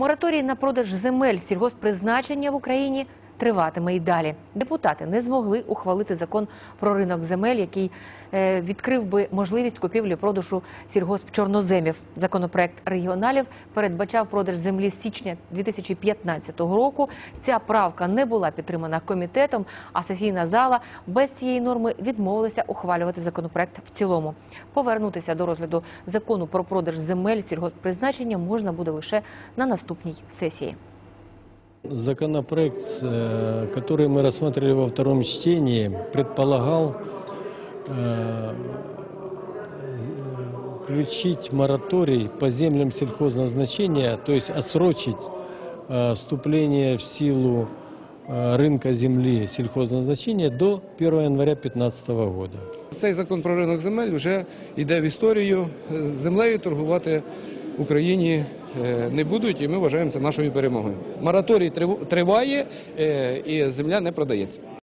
Мораторій на продаж земель сільгосппризначення в Україні триватиме і далі. Депутати не змогли ухвалити закон про ринок земель, який е, відкрив би можливість купівлі продажу сільгоспчорноземів. Законопроект регіоналів передбачав продаж землі з січня 2015 року. Ця правка не була підтримана комітетом, а сесійна зала без цієї норми відмовилася ухвалювати законопроект в цілому. Повернутися до розгляду закону про продаж земель сільгосппризначення можна буде лише на наступній сесії. Законопроект, э, который мы рассматривали во втором чтении, предполагал э, включить мораторий по землям сельхозназначения, то есть отсрочить э, вступление в силу э, рынка земли сельхозназначения до 1 января 2015 года. Цей закон про ринок земель вже йде в історію. З землею торгувати в Україні е, не будуть, і ми вважаємо це нашою перемогою. Мораторій трив- триває, е, і земля не продається.